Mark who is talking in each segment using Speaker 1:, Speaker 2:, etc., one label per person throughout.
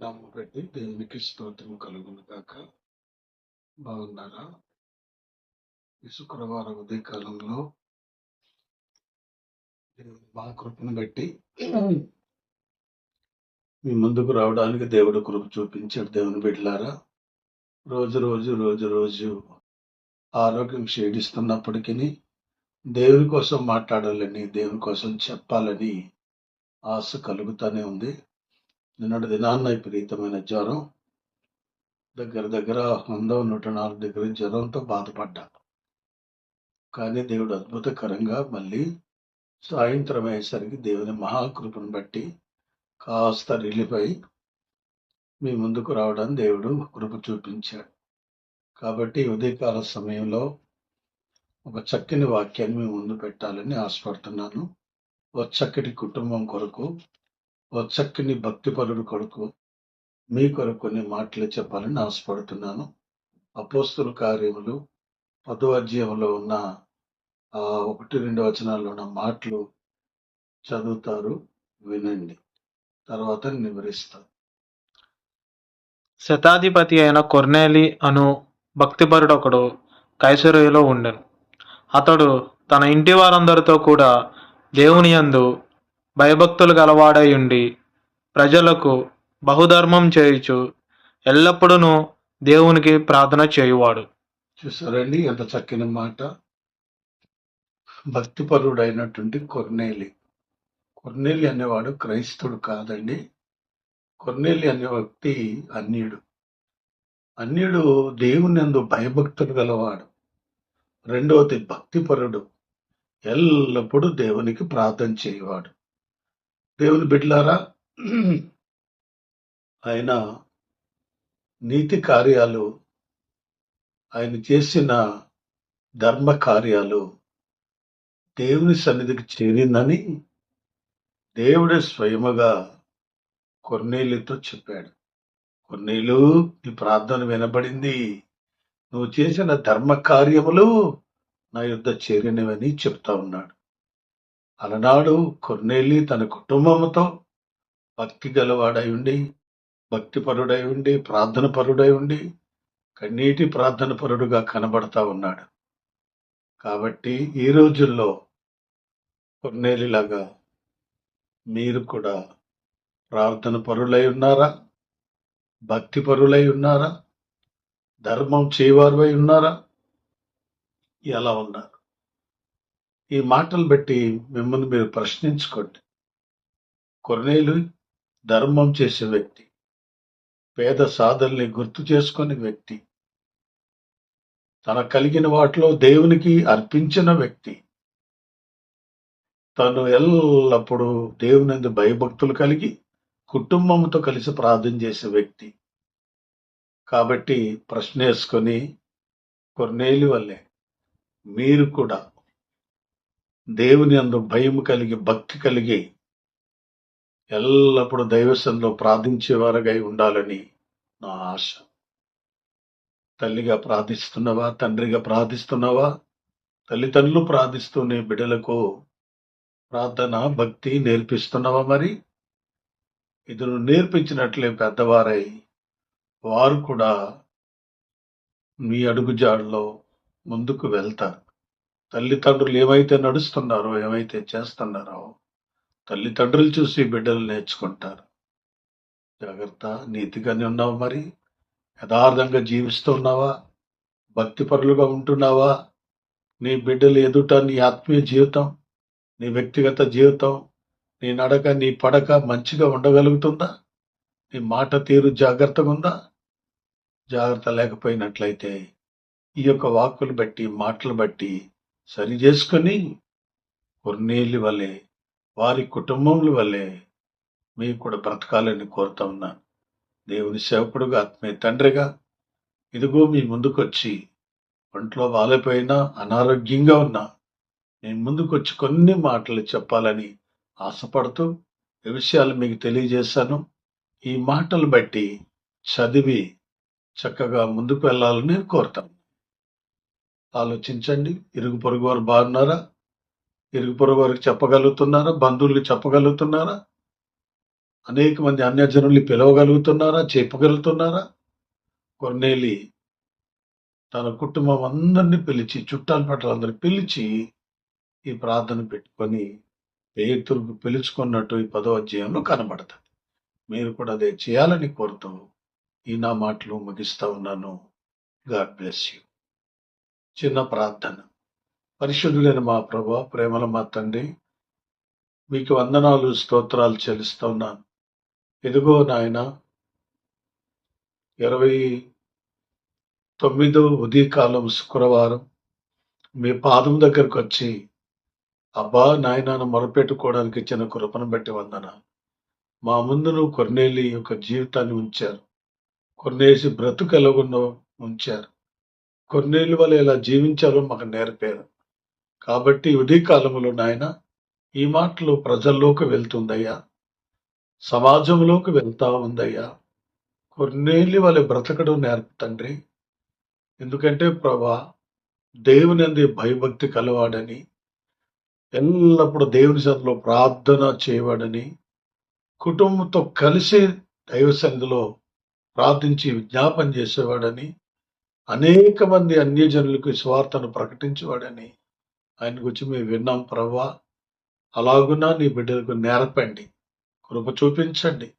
Speaker 1: నామం పెట్టి దేవునికి స్తోత్రం కలుగును కాక బాగున్నారా? ఈ శుక్రవారం ఉదయకాలంలో కాలంలో మా కృపను బట్టి మీ ముందుకు రావడానికి దేవుడు కృప చూపించాడు. దేవుని బిడ్డలారా రోజు రోజు రోజు రోజు ఆరోగ్యం క్షీణిస్తున్నప్పటికీ దేవుని కోసం మాట్లాడాలని దేవుని కోసం చెప్పాలని ఆశ కలుగుతూనే ఉంది. నిన్నటి దినాన్న విపరీతమైన జ్వరం దగ్గర దగ్గర వంద నూట నాలుగు డిగ్రీ జ్వరంతో బాధపడ్డా. కానీ దేవుడు అద్భుతకరంగా మళ్ళీ సాయంత్రం అయ్యేసరికి దేవుని మహాకృపను బట్టి కాస్త రిలీఫ్ అయి మీ ముందుకు రావడం దేవుడు కృప చూపించాడు. కాబట్టి ఉదయకాల సమయంలో ఒక చక్కని వాక్యాన్ని మీ ముందు పెట్టాలని ఆశపడుతున్నాను. ఓ చక్కటి కుటుంబం కొరకు ఓ చక్కని భక్తిపరుడు కొడుకు మీ కొరకు కొన్ని మాటలు చెప్పాలని ఆశపడుతున్నాను. అపోస్తుల కార్యములు పదో అధ్యాయంలో ఉన్న ఆ ఒకటి రెండు వచనాల్లో ఉన్న మాటలు చదువుతారు వినండి. తర్వాత నేను వివరిస్తాను
Speaker 2: శతాధిపతి అయిన కొర్నేలి అను భక్తిపరుడు ఒకడు కైసరయలో ఉండెను. అతడు తన ఇంటి వారందరితో కూడా దేవుని యందు భయభక్తులు గలవాడై ఉండి ప్రజలకు బహుధర్మం చేయుచు ఎల్లప్పుడూ దేవునికి ప్రార్థన చేయువాడు.
Speaker 1: చూసారండి ఎంత చక్కని మాట. భక్తిపరుడు అయినటువంటి కొర్నేలి. కొర్నేలి అనేవాడు క్రైస్తవుడు కాదండి. కొర్నేలి అనే వ్యక్తి అన్యుడు. అన్యుడు దేవుని యందు భయభక్తులు గలవాడు. రెండవది భక్తిపరుడు. ఎల్లప్పుడూ దేవునికి ప్రార్థన చేయవాడు. దేవుని బిడ్డలారా ఆయన నీతి కార్యాలు ఆయన చేసిన ధర్మ కార్యాలు దేవుని సన్నిధికి చేరిందని దేవుడే స్వయముగా కొన్నేళ్ళతో చెప్పాడు. కొన్నేళ్ళు నీ ప్రార్థన వినబడింది. నువ్వు చేసిన ధర్మ కార్యములు నా యుద్ధ చేరినవని చెప్తా ఉన్నాడు. అలనాడు కొన్నేళ్ళి తన కుటుంబంతో భక్తి గలవాడై ఉండి భక్తిపరుడై ఉండి ప్రార్థన పరుడై ఉండి కన్నీటి ప్రార్థన పరుడుగా కనబడతా ఉన్నాడు. కాబట్టి ఈ రోజుల్లో కొన్నేలిలాగా మీరు కూడా ప్రార్థన పరులై ఉన్నారా భక్తి పరులై ఉన్నారా ధర్మం చేయవారువై ఉన్నారా ఎలా ఉన్నారు? ఈ మాటలు బట్టి మిమ్మల్ని మీరు ప్రశ్నించుకోండి. కొరనేలు ధర్మం చేసే వ్యక్తి పేద సాధల్ని గుర్తు చేసుకునే వ్యక్తి తన కలిగిన వాటిలో దేవునికి అర్పించిన వ్యక్తి. తను ఎల్లప్పుడూ దేవుని భయభక్తులు కలిగి కుటుంబంతో కలిసి ప్రార్థన చేసే వ్యక్తి. కాబట్టి ప్రశ్న వేసుకొని కొన్నేళ్ళు వల్లే మీరు కూడా దేవుని అందు భయం కలిగి భక్తి కలిగి ఎల్లప్పుడూ దైవసంలో ప్రార్థించేవారుగా ఉండాలని నా ఆశ. తల్లిగా ప్రార్థిస్తున్నావా తండ్రిగా ప్రార్థిస్తున్నావా? తల్లిదండ్రులు ప్రార్థిస్తూనే బిడ్డలకు ప్రార్థన భక్తి నేర్పిస్తున్నావా మరి? ఇది నేర్పించినట్లే పెద్దవారై వారు కూడా మీ అడుగుజాడలో ముందుకు వెళ్తారు. తల్లిదండ్రులు ఏమైతే నడుస్తున్నారో ఏమైతే చేస్తున్నారో తల్లిదండ్రులు చూసి బిడ్డలు నేర్చుకుంటారు. జాగ్రత్త నీతిగానే ఉన్నావు మరి. యథార్థంగా జీవిస్తున్నావా భక్తిపరులుగా ఉంటున్నావా? నీ బిడ్డలు ఎదుట నీ ఆత్మీయ జీవితం నీ వ్యక్తిగత జీవితం నీ నడక నీ పడక మంచిగా ఉండగలుగుతుందా? నీ మాట తీరు జాగ్రత్తగా ఉందా? జాగ్రత్త లేకపోయినట్లయితే ఈ యొక్క వాక్కులు బట్టి మాటలు బట్టి సరి చేసుకొని కొన్నేళ్ళ వల్లే వారి కుటుంబముల వల్లే మేము కూడా బ్రతకాలని కోరుతా ఉన్నాను దేవుని సేవకుడుగా ఆత్మీయ తండ్రిగా ఇదిగో మీ ముందుకొచ్చి ఒంట్లో వాలిపోయినా అనారోగ్యంగా ఉన్నా నేను ముందుకొచ్చి కొన్ని మాటలు చెప్పాలని ఆశపడుతూ ఈ విషయాలు మీకు తెలియజేశాను. ఈ మాటలు బట్టి చదివి చక్కగా ముందుకు వెళ్ళాలని కోరుతాను ఆలోచించండి. ఇరుగు పొరుగు వారు బాగున్నారా? ఇరుగు పొరుగు వారికి చెప్పగలుగుతున్నారా? బంధువులకి చెప్పగలుగుతున్నారా? అనేక మంది అన్యజనుల్ని పిలవగలుగుతున్నారా? చెప్పగలుగుతున్నారా? కొన్నేలి తన కుటుంబం అందరినీ పిలిచి చుట్టాల పట్ల పిలిచి ఈ ప్రార్థన పెట్టుకొని పేతురుకు పిలుచుకున్నట్టు ఈ పదో అధ్యాయంలో కనబడుతుంది. మీరు కూడా అదే చేయాలని కోరుతూ ఈ నా మాటలు ముగిస్తా ఉన్నాను. God bless you. చిన్న ప్రార్థన. పరిశుద్ధులైన మా ప్రభా ప్రేమల మా తండ్రి మీకు వందనాలు స్తోత్రాలు చెల్లిస్తున్నాను ఎదుగో ఇదిగో నాయన ఇరవై తొమ్మిదో ఉదయకాలం శుక్రవారం మీ పాదం దగ్గరకు వచ్చి అబ్బా నాయనను మొరపెట్టుకోవడానికి ఇచ్చిన కృపను బట్టి వందన మా ముందును నువ్వు కొన్నేలి యొక్క జీవితాన్ని ఉంచారు. కొన్నేసి బ్రతుకు ఎలాగుండో ఉంచారు. కొన్నేళ్ళు వాళ్ళు ఎలా జీవించాలో మాకు నేర్పారు. కాబట్టి ఉదయకాలంలో నాయన ఈ మాటలు ప్రజల్లోకి వెళ్తుందయ్యా. సమాజంలోకి వెళ్తా ఉందయ్యా. కొన్నేళ్ళు వాళ్ళ బ్రతకడం నేర్పు తండ్రి. ఎందుకంటే ప్రభా దేవుని అంది భయభక్తి కలవాడని ఎల్లప్పుడూ దేవుని సన్నిధిలో ప్రార్థన చేయవాడని కుటుంబంతో కలిసి దైవ సన్నిధిలో ప్రార్థించి విజ్ఞాపన చేసేవాడని అనేక మంది అన్యజనులకు స్వార్థను ప్రకటించేవాడని ఆయన గురించి మేము విన్నాం. ప్రభా అలాగున్నా నీ బిడ్డలకు నేర్పండి కృప చూపించండి.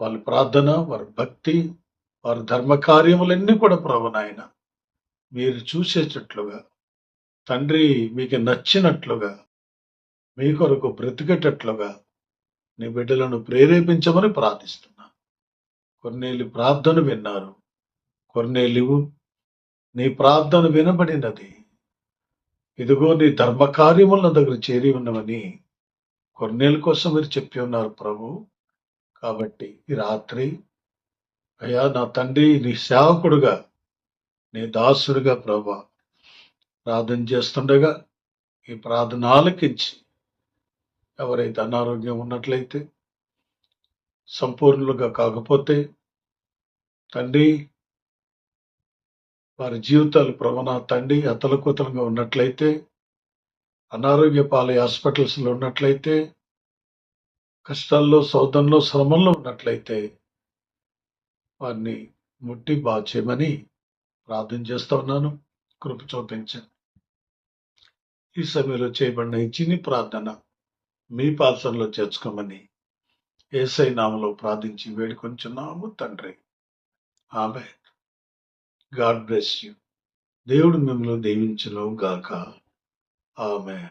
Speaker 1: వాళ్ళ ప్రార్థన వారి భక్తి వారి ధర్మ కార్యములన్నీ కూడా ప్రభు నాయన మీరు చూసేటట్లుగా తండ్రి మీకు నచ్చినట్లుగా మీ కొరకు బ్రతికేటట్లుగా నీ బిడ్డలను ప్రేరేపించమని ప్రార్థిస్తున్నా. కొన్నేళ్ళు ప్రార్థన విన్నారు. కొన్నేళ్ళు నీ ప్రార్థన వినబడినది. ఇదిగో నీ ధర్మకార్యముల దగ్గర చేరి ఉన్నవని కొన్నేళ్ళ కోసం మీరు చెప్పి ఉన్నారు ప్రభు. కాబట్టి ఈ రాత్రి అయ్యా నా తండ్రి నీ సేవకుడుగా నీ దాసుడుగా ప్రభా ప్రార్థన చేస్తుండగా ఈ ప్రార్థన ఆలకించి ఎవరైతే అనారోగ్యం ఉన్నట్లయితే సంపూర్ణులుగా కాకపోతే తండ్రి వారి జీవితాలు ప్రవణ తండ్రి అతలకుతలంగా ఉన్నట్లయితే అనారోగ్య పాలై హాస్పిటల్స్లో ఉన్నట్లయితే కష్టాల్లో సౌదంలో శ్రమంలో ఉన్నట్లయితే వారిని ముట్టి బాగు చేయమని ప్రార్థన చేస్తూ ఉన్నాను. కృప చూపించండి ఈ సమయంలో చేయబడిన ఈ చిన్ని ప్రార్థన మీ పాత్రలో చేర్చుకోమని ఏసై నామలో ప్రార్థించి వేడుకొంచున్నాము తండ్రి. ఆమె గాడ్ బ్లెస్ యూ దేవుడు మిమ్మల్ని దీవించను గాక. ఆమె